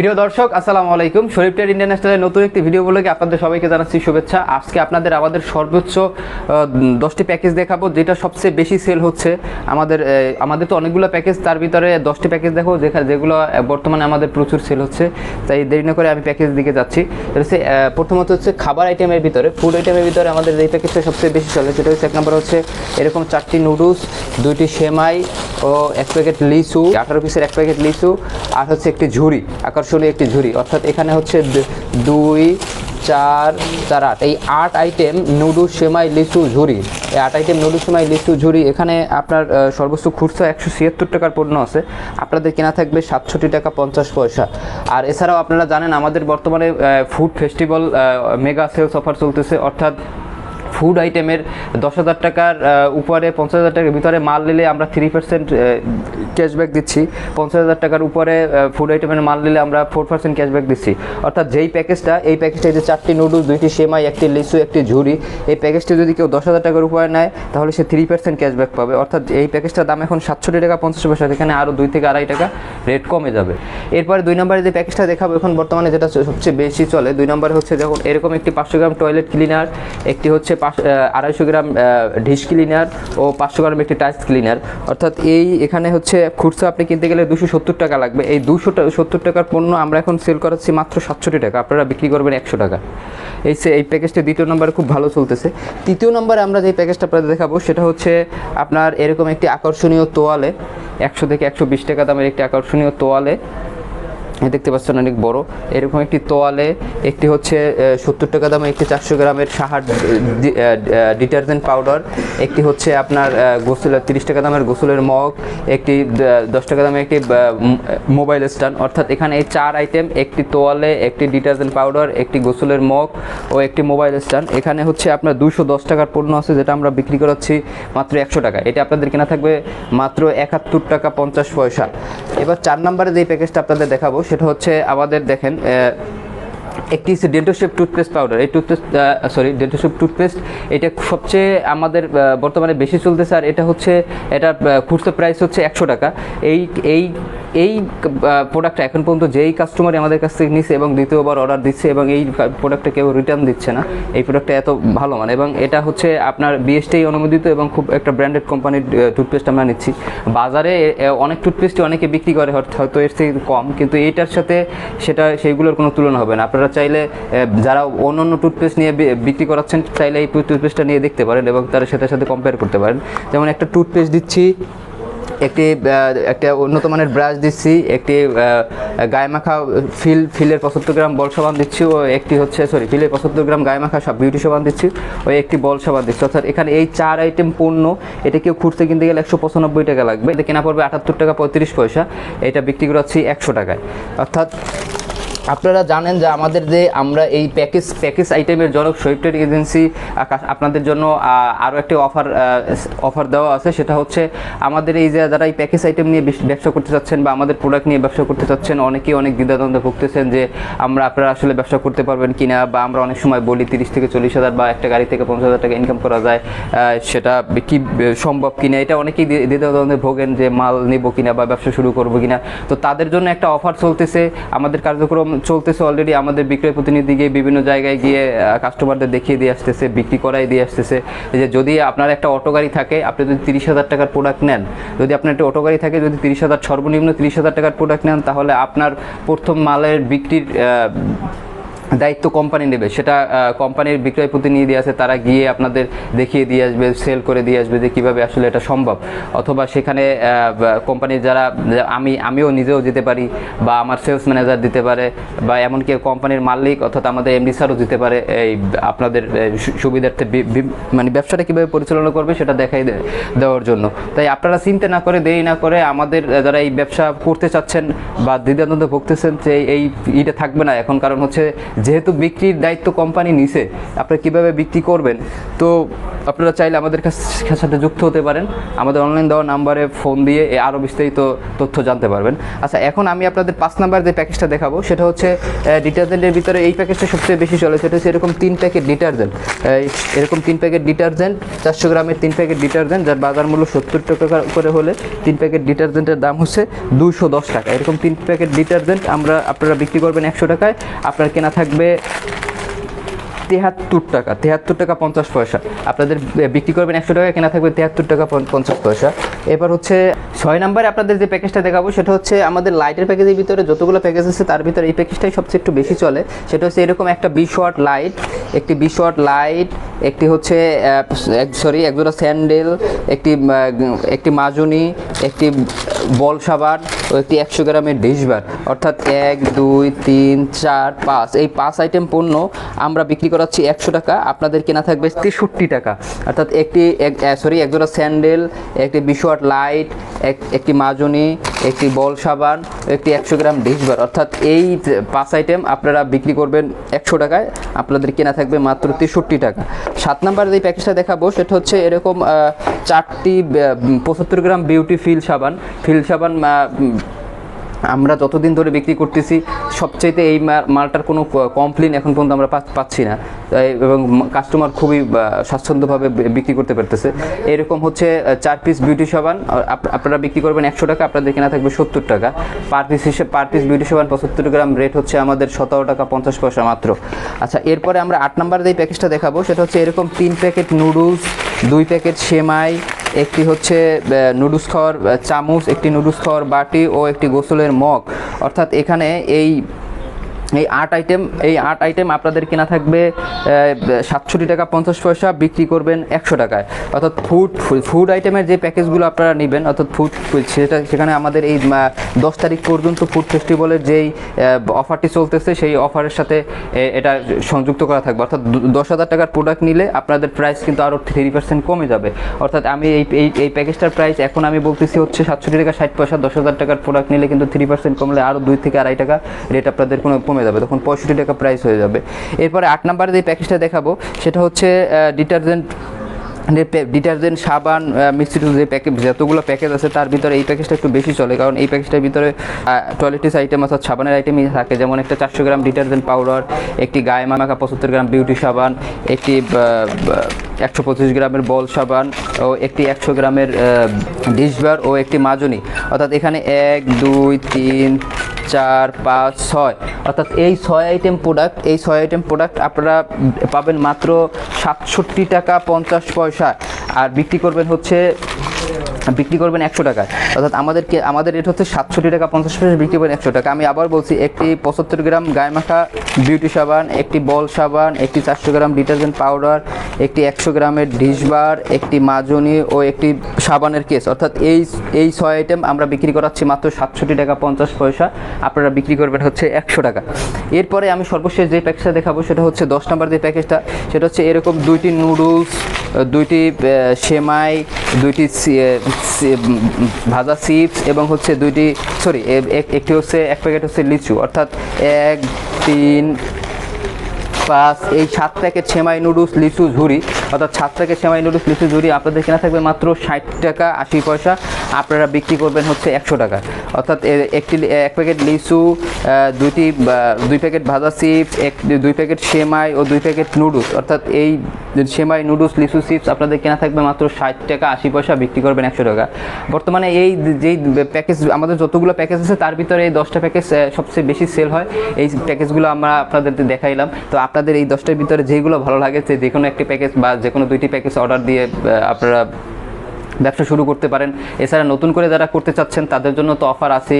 প্রিয় দর্শক, আসসালামু আলাইকুম। শরীফ ট্রেড ইন্টারন্যাশনালের নতুন একটি ভিডিও বলে আপনাদের সবাইকে জানাচ্ছি শুভেচ্ছা। আজকে আপনাদের আমাদের সর্বোচ্চ দশটি প্যাকেজ দেখাবো, যেটা সবচেয়ে বেশি সেল হচ্ছে আমাদের আমাদের তো অনেকগুলো প্যাকেজ, তার ভিতরে দশটি প্যাকেজ দেখো যেখানে যেগুলো বর্তমানে আমাদের প্রচুর সেল হচ্ছে। তাই দেরি না করে আমি প্যাকেজ দিকে যাচ্ছি। হচ্ছে প্রথমত হচ্ছে খাবার আইটেমের ভিতরে, ফুড আইটেমের ভিতরে আমাদের যে প্যাকেজটা সবচেয়ে বেশি চলে, সেটা হচ্ছে এক নম্বর হচ্ছে এরকম চারটি নুডলস, দুইটি সেমাই ও এক প্যাকেট লিচু, আঠারো পিসের এক প্যাকেট লিচু, আর হচ্ছে একটি ঝুড়ি আকর্ষণীয় একটি ঝুড়ি। অর্থাৎ এখানে হচ্ছে দুই, চার চার, আট। এই আট আইটেম নুডলস সেমাই, লিচু, ঝুড়ি। এই আট আইটেম নুডলস সেমাই, লিচু, ঝুড়ি, এখানে আপনার সর্বোচ্চ খুচরা একশো ছিয়াত্তর টাকার পণ্য আছে। আপনাদের কেনা থাকবে সাতষট্টি টাকা পঞ্চাশ পয়সা। আর এছাড়াও আপনারা জানেন, আমাদের বর্তমানে food festival mega sales offer চলতেছে। অর্থাৎ ফুড আইটেমের দশ হাজার টাকার উপরে পঞ্চাশ হাজার টাকার ভিতরে মাল নিলে আমরা থ্রি পার্সেন্ট ক্যাশব্যাক দিচ্ছি। পঞ্চাশ হাজার টাকার উপরে ফুড আইটেমের মাল নিলে আমরা ফোর পার্সেন্ট ক্যাশব্যাক দিচ্ছি। অর্থাৎ যেই প্যাকেজটা এই প্যাকেজটা যে চারটি নুডলস দুইটি সেমাই একটি লিচু, একটি ঝুড়ি, এই প্যাকেজটি যদি কেউ দশ হাজার টাকার উপরে নেয়, তাহলে সে থ্রি পার্সেন্ট ক্যাশব্যাক পাবে। অর্থাৎ এই প্যাকেজটার দাম এখন সাতষট্টি টাকা পঞ্চাশ পয়সা এখানে আরও দুই থেকে আড়াই টাকা রেট কমে যাবে। এরপরে দুই নম্বরে যে প্যাকেজটা দেখাবো, এখন বর্তমানে যেটা সবচেয়ে বেশি চলে, দুই নম্বরে হচ্ছে যখন এরকম একটি পাঁচশো গ্রাম টয়লেট ক্লিনার একটি হচ্ছে আড়াইশো গ্রাম ডিশ ক্লিনার ও পাঁচশো গ্রাম একটি টাইস ক্লিনার। অর্থাৎ এই এখানে হচ্ছে খুচরা আপনি কিনতে গেলে দুশো সত্তর টাকা লাগবে। এই দুশো সত্তর টাকার পণ্য আমরা এখন সেল করাচ্ছি মাত্র সাতষট্টি টাকা। আপনারা বিক্রি করবেন একশো টাকা। এই এই প্যাকেজটি দ্বিতীয় নম্বরে খুব ভালো চলতেছে। তৃতীয় নম্বরে আমরা যে প্যাকেজটা আপনাদের দেখাবো, সেটা হচ্ছে আপনার এরকম একটি আকর্ষণীয় তোয়ালে, একশো থেকে একশো বিশ টাকা দামের একটি আকর্ষণীয় তোয়ালে। দেখতে পাচ্ছেন অনেক বড়। এরকম একটি তোয়ালে একটি হচ্ছে সত্তর টাকা দামে একটি চারশো গ্রামের সাহার ডিটারজেন্ট পাউডার একটি হচ্ছে আপনার আহ, গোসল তিরিশ টাকা দামের গোসলের মগ একটি দশ টাকা দামে একটি মোবাইল স্ট্যান্ড। অর্থাৎ এখানে এই চার আইটেম একটি তোয়ালে একটি ডিটারজেন্ট পাউডার একটি গোসলের মগ ও একটি মোবাইল স্ট্যান্ড। এখানে হচ্ছে আপনার দুশো দশ টাকার পণ্য আছে যেটা আমরা বিক্রি করাচ্ছি মাত্র একশো টাকা এটা আপনাদের কেনা থাকবে মাত্র একাত্তর টাকা পঞ্চাশ পয়সা। এবার চার নম্বরে যে প্যাকেজটা আপনাদের দেখাবো সেটা হচ্ছে আমাদের দেখেন একটি হচ্ছে ডেন্টোশেপ টুথপেস্ট পাউডার এই টুথপেস্ট সরি ডেন্টোশেপ টুথপেস্ট এটা সবচেয়ে আমাদের বর্তমানে বেশি চলতেছে আর এটা হচ্ছে এটা খুচরো প্রাইস হচ্ছে একশো টাকা। এই এই এই প্রোডাক্টটা এখন পর্যন্ত যেই কাস্টমারই আমাদের কাছ থেকে নিচ্ছে এবং দ্বিতীয়বার অর্ডার দিচ্ছে এবং এই প্রোডাক্টটা কেউ রিটার্ন দিচ্ছে না, এই প্রোডাক্টটা এত ভালো মানে এবং এটা হচ্ছে আপনার বিএসটি অনুমোদিত এবং খুব একটা ব্র্যান্ডেড কোম্পানির টুথপেস্ট আমরা নিচ্ছি। বাজারে অনেক টুথপেস্টই অনেকে বিক্রি করে, হয়তো এর থেকে কম, কিন্তু এইটার সাথে সেটা, সেইগুলোর কোনো তুলনা হবে না। আপনারা চাইলে যারা অন্য অন্য টুথপেস্ট নিয়ে বিক্রি করাচ্ছেন, চাইলে এই টুথপেস্টটা নিয়ে দেখতে পারেন এবং তার সাথে সাথে কম্পেয়ার করতে পারেন। যেমন একটা টুথপেস্ট দিচ্ছি, একটি একটা উন্নত মানের ব্রাশ দিচ্ছি, একটি গায়ে মাখা ফিল, ফিলের পঁচাত্তর গ্রাম বল সাবান দিচ্ছি, ও একটি হচ্ছে সরি ফিলের পঁচাত্তর গ্রাম গায়ে মাখা সব বিউটি সাবান দিচ্ছি ওই একটি বল সাবান দিচ্ছি। অর্থাৎ এখানে এই চার আইটেম পণ্য, এটা কেউ খুঁজতে কিনতে গেলে একশো পঁচানব্বই টাকা লাগবে। এটা কেনা পড়বে আটাত্তর টাকা পঁয়ত্রিশ পয়সা, এটা বিক্রি করাচ্ছি একশো টাকায়। অর্থাৎ আপনারা জানেন যে আমাদের যে আমরা এই প্যাকেজ প্যাকেজ আইটেমের জনক শহীদ ট্রেড এজেন্সি আপনাদের জন্য আরও একটি অফার অফার দেওয়া আছে। সেটা হচ্ছে আমাদের এই যে যারা এই প্যাকেজ আইটেম নিয়ে ব্যবসা করতে চাচ্ছেন বা আমাদের প্রোডাক্ট নিয়ে ব্যবসা করতে চাচ্ছেন, অনেকেই অনেক দ্বিধাদ্বন্দ্বে ভুগতেছেন যে আমরা, আপনারা আসলে ব্যবসা করতে পারবেন কি না বা আমরা অনেক সময় বলি তিরিশ থেকে চল্লিশ হাজার বা একটা গাড়ি থেকে পঞ্চাশ হাজার টাকা ইনকাম করা যায় সেটা কি সম্ভব কিনা? এটা অনেকেই দ্বি- দ্বিধাদ্বন্দ্বে ভোগেন যে মাল নেব কিনা বা ব্যবসা শুরু করব কিনা। তো তাদের জন্য একটা অফার চলতেছে। আমাদের কার্যক্রম চলতেছে অলরেডি আমাদের বিক্রয় প্রতিনিধি গিয়ে বিভিন্ন জায়গায় গিয়ে কাস্টমারদের দেখিয়ে দিয়ে আসতেছে, বিক্রি করাই দিয়ে আসতেছে। যে যদি আপনার একটা অটো গাড়ি থাকে, আপনি যদি তিরিশ হাজার টাকার প্রোডাক্ট নেন, যদি আপনার একটা অটো গাড়ি থাকে, যদি তিরিশ হাজার সর্বনিম্ন তিরিশ হাজার টাকার প্রোডাক্ট নেন, তাহলে আপনার প্রথম মালের বিক্রির দায়িত্ব কোম্পানি নেবে। সেটা কোম্পানির বিক্রয় প্রতিনিধি আছে, তারা গিয়ে আপনাদের দেখিয়ে দিয়ে আসবে সেল করে দিয়ে আসবে যে কীভাবে আসলে এটা সম্ভব। অথবা সেখানে কোম্পানির যারা, আমি, আমিও নিজেও যেতে পারি, বা আমার সেলস ম্যানেজার দিতে পারে, বা এমনকি কোম্পানির মালিক অর্থাৎ আমাদের এমডি স্যারও দিতে পারে, এই আপনাদের সুবিধার্থে মানে ব্যবসাটা কীভাবে পরিচালনা করবে সেটা দেখাই দেওয়ার জন্য। তাই আপনারা চিন্তা না করে, দেরি না করে আমাদের যারা এই ব্যবসা করতে চাচ্ছেন বা দ্বিধাদ্বন্দ্বে ভুগতেছেন যে এই ইটা থাকবে না। এখন কারণ হচ্ছে যেহেতু বিক্রির দায়িত্ব কোম্পানি নিছে, আপনারা কীভাবে বিক্রি করবেন? তো আপনারা চাইলে আমাদের সাথে যুক্ত হতে পারেন। আমাদের অনলাইন দেওয়া নাম্বারে ফোন দিয়ে আরও বিস্তারিত তথ্য জানতে পারবেন। আচ্ছা এখন আমি আপনাদের পাঁচ নাম্বার যে প্যাকেজটা দেখাবো, সেটা হচ্ছে ডিটারজেন্টের ভিতরে এই প্যাকেজটা সবচেয়ে বেশি চলে। সেটা হচ্ছে এরকম তিন প্যাকেট ডিটারজেন্ট এরকম তিন প্যাকেট ডিটারজেন্ট চারশো গ্রামের তিন প্যাকেট ডিটারজেন্ট যার বাজার মূল্য সত্তর টাকা করে হলে তিন প্যাকেট ডিটারজেন্টের দাম হচ্ছে দুশো দশ টাকা। এরকম তিন প্যাকেট ডিটারজেন্ট আমরা আপনারা বিক্রি করবেন একশো টাকায়। আপনার কেনা থাকবে তেহাত্তর টাকা তেহাত্তর টাকা পঞ্চাশ পয়সা। আপনাদের বিক্রি করবেন একশো টাকা, কেনা থাকবে তেহাত্তর টাকা পঞ্চাশ পয়সা। এবার হচ্ছে ছয় নম্বরে আপনাদের যে প্যাকেজটা দেখাবো, সেটা হচ্ছে আমাদের লাইটের প্যাকেজের ভিতরে যতগুলো প্যাকেজ আছে, তার ভিতরে এই প্যাকেজটাই সবচেয়ে একটু বেশি চলে। সেটা হচ্ছে এরকম একটা বিশ ওয়াট লাইট একটি বিশ ওয়াট লাইট একটি হচ্ছে সরি একজোড়া স্যান্ডেল একটি একটি মাজুনি, একটি বল সাবান ও একটি একশো গ্রামের ডিশবার অর্থাৎ এক, দুই, তিন, চার, পাঁচ। এই পাঁচ আইটেম পণ্য আমরা বিক্রি করাচ্ছি একশো টাকা। আপনাদের কেনা থাকবে তেষট্টি টাকা। অর্থাৎ একটি সরি একজোড়া স্যান্ডেল, একটি বিশওয়াট লাইট, এক, একটি মাজনি, একটি বল সাবান, একটি একশো গ্রাম ডিশবার অর্থাৎ এই পাঁচ আইটেম আপনারা বিক্রি করবেন একশো টাকায়। আপনাদের কেনা থাকবে মাত্র তেষট্টি টাকা। সাত নাম্বার যে প্যাকেজটা দেখাবো, সেটা হচ্ছে এরকম চারটি পঁচাত্তর গ্রাম বিউটি ফিল সাবান। ফিল সাবান আমরা যতদিন ধরে বিক্রি করতেছি, সবচাইতে এই মালটার কোনো কমপ্লেন এখন পর্যন্ত আমরা পাচ্ছি না। এবং কাস্টমার খুবই স্বাচ্ছন্দ্যভাবে বিক্রি করতে পারতেছে। এরকম হচ্ছে চার পিস বিউটি সাবান আপ- আপনারা বিক্রি করবেন একশো টাকা, আপনাদের কেনা থাকবে সত্তর টাকা। পার পিস হিসেবে পার পিস বিউটি সাবান পঁচাত্তর গ্রাম রেট হচ্ছে আমাদের সতেরো টাকা পঞ্চাশ পয়সা মাত্র। আচ্ছা এরপরে আমরা আট নাম্বার যে প্যাকেজটা দেখাবো, সেটা হচ্ছে এরকম তিন প্যাকেট নুডলস দুই প্যাকেট সেমাই একটি হচ্ছে নুডলস খাওয়ার চামচ, একটি নুডলস খাওয়ার বাটি ও একটি গোসলের মগ। অর্থাৎ এখানে এই এই আট আইটেম এই আট আইটেম আপনাদের কেনা থাকবে সাতষট্টি টাকা পঞ্চাশ পয়সা, বিক্রি করবেন একশো টাকায়। অর্থাৎ ফুড ফুড আইটেমের যে প্যাকেজগুলো আপনারা নেবেন, অর্থাৎ ফুড সেটা সেখানে আমাদের এই দশ তারিখ পর্যন্ত ফুড ফেস্টিভ্যালের যেই অফারটি চলতেছে, সেই অফারের সাথে এটা সংযুক্ত করা থাকবে। অর্থাৎ দশ হাজার টাকার প্রোডাক্ট নিলে আপনাদের প্রাইস কিন্তু আরও থ্রি পার্সেন্ট কমে যাবে। অর্থাৎ আমি এই এই প্যাকেজটার প্রাইস এখন আমি বলতেছি হচ্ছে সাতষট্টি টাকা, ষাট পয়সা, দশ হাজার টাকার প্রোডাক্ট নিলে কিন্তু থ্রি পার্সেন্ট কমলে আরও দুই থেকে আড়াই টাকা রেট আপনাদের কোনো কমে যাবে, তখন পঁয়ষট্টি টাকা প্রাইস হয়ে যাবে। এরপরে আট নাম্বারে যে প্যাকেজটা দেখাবো, সেটা হচ্ছে ডিটারজেন্ট ডিটারজেন্ট সাবান মিক্সিড যে প্যাকেজ যতগুলো প্যাকেজ আছে, তার ভিতরে এই প্যাকেজটা একটু বেশি চলে, কারণ এই প্যাকেজটার ভিতরে টয়লেটিস আইটেম অর্থাৎ সাবানের আইটেমই থাকে। যেমন একটা চারশো গ্রাম ডিটারজেন্ট পাউডার একটি গায়ে মাখা পঁচাত্তর গ্রাম বিউটি সাবান, একটি একশো পঁচিশ গ্রামের বল সাবান, ও একটি একশো গ্রামের ডিশবার ও একটি মাজনি। অর্থাৎ এখানে এক, দুই, তিন চার, পাঁচ, ছয়। অর্থাৎ এই ছয় আইটেম প্রোডাক্ট এই ছয় আইটেম প্রোডাক্ট আপনারা পাবেন মাত্র সাতষট্টি টাকা পঞ্চাশ পয়সা। আর বিক্রি করবেন হচ্ছে বিক্রি করবেন একশো টাকায় অর্থাৎ আমাদেরকে, আমাদের রেট হচ্ছে সাতষট্টি টাকা পঞ্চাশ পয়সা, বিক্রি করবেন একশো টাকা। আমি আবার বলছি, একটি পঁচাত্তর গ্রাম গায়ে মাখা বিউটি সাবান, একটি বল সাবান, একটি চারশো গ্রাম ডিটারজেন্ট পাউডার একটি একশো গ্রামের ডিশবার একটি মাজনি ও একটি সাবানের কেস অর্থাৎ এই এই ছয় আইটেম আমরা বিক্রি করাচ্ছি মাত্র সাতষট্টি টাকা পঞ্চাশ পয়সা। আপনারা বিক্রি করবেন হচ্ছে একশো টাকা। এরপরে আমি সর্বশেষ যে প্যাকেজটা দেখাবো, সেটা হচ্ছে দশ নম্বর যে প্যাকেজটা সেটা হচ্ছে এরকম দুইটি নুডলস দুইটি সেমাই, দুইটি ভাজা চিপস এবং হচ্ছে দুইটি সরি একটি হচ্ছে, এক প্যাকেট হচ্ছে লিচু। অর্থাৎ এক, তিন, পাঁচ, এই সাত প্যাকেট সেমাই নুডলস, লিচু ঝুড়ি অর্থাৎ সাত প্যাকেট সেমাই নুডলস, লিচু ঝুড়ি আপনাদের কেনা থাকবে মাত্র ষাট টাকা আশি পয়সা। আপনারা বিক্রি করবেন হচ্ছে একশো টাকা। অর্থাৎ একটি এক প্যাকেট লিচু দুইটি দুই প্যাকেট ভাজা চিপস, এক, দুই প্যাকেট সেমাই ও দুই প্যাকেট নুডলস। অর্থাৎ এই সেমাই, নুডলস, লিচু, চিপস আপনাদের কেনা থাকবে মাত্র ষাট টাকা, আশি পয়সা, বিক্রি করবেন একশো টাকা। বর্তমানে এই যেই প্যাকেজ, আমাদের যতগুলো প্যাকেজ আছে, তার ভিতরে এই দশটা প্যাকেজ সবচেয়ে বেশি সেল হয়। এই প্যাকেজগুলো আমরা আপনাদের দেখাইলাম। তো আপনাদের এই দশটার ভিতরে যেগুলো ভালো লাগে যে কোনো একটি প্যাকেজ বা যে কোনো দুইটি প্যাকেজ অর্ডার দিয়ে আপনারা ব্যবসা শুরু করতে পারেন। এছাড়া নতুন করে যারা করতে চাচ্ছেন, তাদের জন্য তো অফার আছে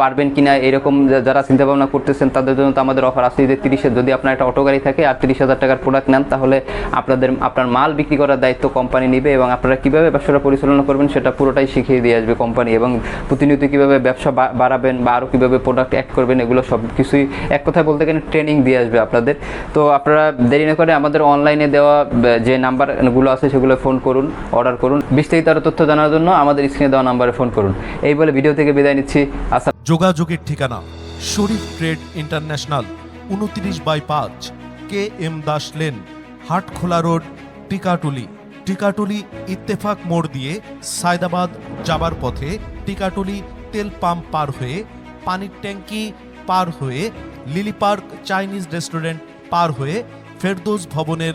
পারবেন কিনা, এরকম যারা চিন্তা ভাবনা করতেছেন, তাদের জন্য তো আমাদের অফার আছে যে তিরিশের যদি আপনার একটা অটো গাড়ি থাকে আর তিরিশ হাজার টাকার প্রোডাক্ট নেন, তাহলে আপনাদের, আপনার মাল বিক্রি করার দায়িত্ব কোম্পানি নেবে এবং আপনারা কীভাবে ব্যবসাটা পরিচালনা করবেন, সেটা পুরোটাই শিখিয়ে দিয়ে আসবে কোম্পানি এবং প্রতিনিয়ত কীভাবে ব্যবসা বাড়াবেন বা আরও কীভাবে প্রোডাক্ট অ্যাড করবেন, এগুলো সব কিছুই এক কথায় বলতে গেলে ট্রেনিং দিয়ে আসবে আপনাদের। তো আপনারা দেরি না করে আমাদের অনলাইনে দেওয়া যে নাম্বারগুলো আছে, সেগুলো ফোন করুন অর্ডার করুন। বিস্তারিত আরও তথ্য জানার জন্য আমাদের স্ক্রিনে দেওয়া নাম্বারে ফোন করুন। এই বলে ভিডিও থেকে বিদায় নিচ্ছি। আসসালাম যোগাযোগের ঠিকানা, শরীফ ট্রেড ইন্টারন্যাশনাল, উনত্রিশ বাই পাঁচ, K M Das lane, Hatkhola road, Tikatuli. Tikatuli Ittefaq মোড় দিয়ে সায়দাবাদ যাবার পথে টিকাটুলি তেল পাম্প পার হয়ে, পানির ট্যাঙ্কি পার হয়ে, লিলি পার্ক চাইনিজ রেস্টুরেন্ট পার হয়ে, ফেরদৌস ভবনের